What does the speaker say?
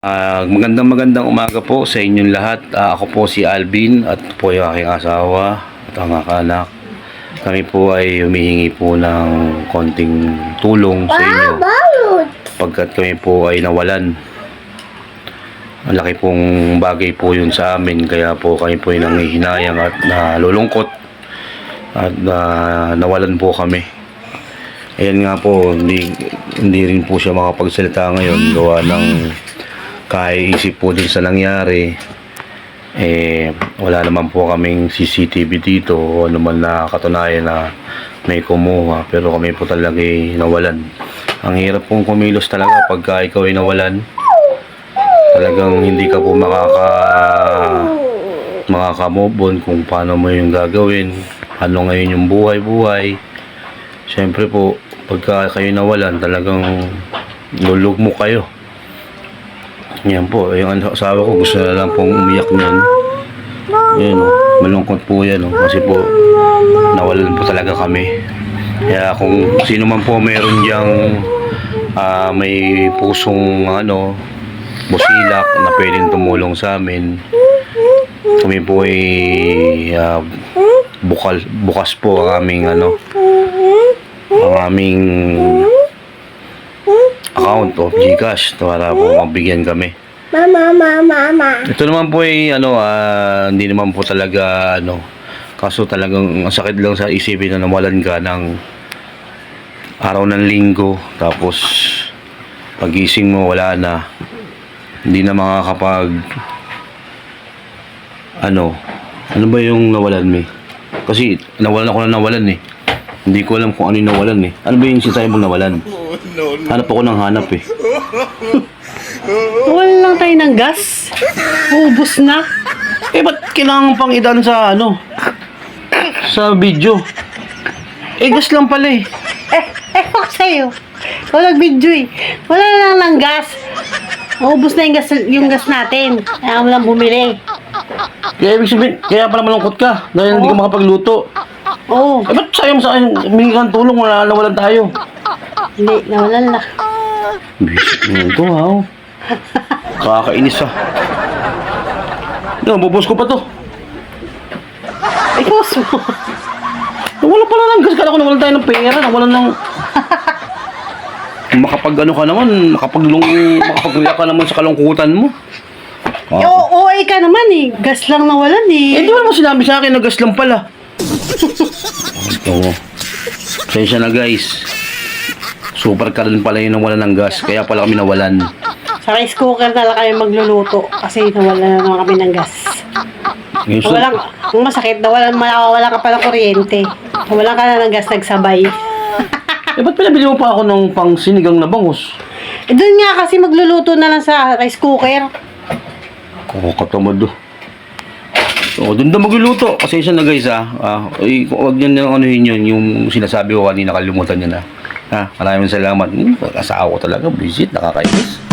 Ah, magandang magandang umaga po sa inyong lahat. Ah, ako po si Alvin at po yung aking asawa at ang anak. Kami po ay humihingi po ng konting tulong sa inyo pagkat kami po ay nawalan. Ang laki pong bagay po yun sa amin kaya po kami po ay nangihinayang at nalulungkot at na nawalan po kami. Ayan nga po, hindi, hindi rin po siya makapagsalita ngayon gawa ng kaiisip po dun sa nangyari. Eh, wala naman po kaming CCTV dito o ano man na katunayan na may kumuha. Pero kami po talaga ay nawalan. Ang hirap pong kumilos talaga pagka ikaw ay nawalan. Talagang hindi ka po makaka makaka-move kung paano mo yung gagawin. Ano ngayon yung buhay-buhay. Siyempre po, pagka kayo nawalan, talagang lulog mo kayo. Yan po, yung ano, asawa ko gusto na lang pong umiyak niyan. Yan, oh, malungkot po yan. Oh, kasi po, nawalan po talaga kami. Kaya kung sino man po meron diyang ah, may pusong ano, busilak na pwedeng tumulong sa amin, kami po ay ah, bukal, bukas po ang aming ano, ang aming account of Gcash para po mabigyan kami. Mama, mama, mama. Ito naman po ay ano, ah, hindi naman po talaga ano, kaso talagang ang sakit lang sa isipin na nawalan ka ng araw ng linggo tapos pagising mo wala na. Hindi na makakapag ano ano ba yung nawalan mo kasi nawalan ako na nawalan eh. Hindi ko alam kung ano yung nawalan eh. Ano ba yung sinasabi mong nawalan hanap ako ng hanap eh Wala lang tayo ng gas. Ubus na. Eh, ba't kailangan pang idan sa ano? Sa video? Eh, gas lang pala eh. Eh, eh, fuck sa'yo. Walang video eh. Wala lang ng gas. Ubus na yung gas, yung gas natin. Kaya mo lang bumili. Kaya ibig sabihin, kaya pala malungkot ka dahil hindi ka makapagluto. Oo. Eh, ba't sayang sa akin? Humingi tulong, wala nawalan tayo. Hindi, nawalan na. Bisit mo ito, ha? oh. Kakainis ah. No, bubos ko pa to. Ikaw mo. Wala pala ng gas. Kala ko nawalan tayo ng pera. Nawalan ng... makapag ano ka naman, makapaglung, makapagriya ka naman sa kalungkutan mo. Eh, oo, OA ka naman eh. Gas lang nawalan Eh, eh. di ba naman sinabi sa akin na gas lang pala? Oo. Pasensya na guys. Super ka rin pala yun na wala ng gas. Kaya pala kami nawalan. Sa rice cooker na lang kami magluluto kasi nawalan na naman kami ng gas. Ngayon, so, Walang, ang masakit, nawalan, wala ka pa ng kuryente. Wala ka na ng gas nagsabay. eh, ba't pinabili mo pa ako ng pang sinigang na bangus? Eh, doon nga kasi magluluto na lang sa rice cooker. Kakatamad do. So, doon daw magluluto. Pasensya na guys ah. ah eh, kung wag niyo na anuhin yun, yung sinasabi ko kanina, kalimutan niyo na. Ha, maraming salamat. Hmm, asawa ko talaga, visit, nakakainis.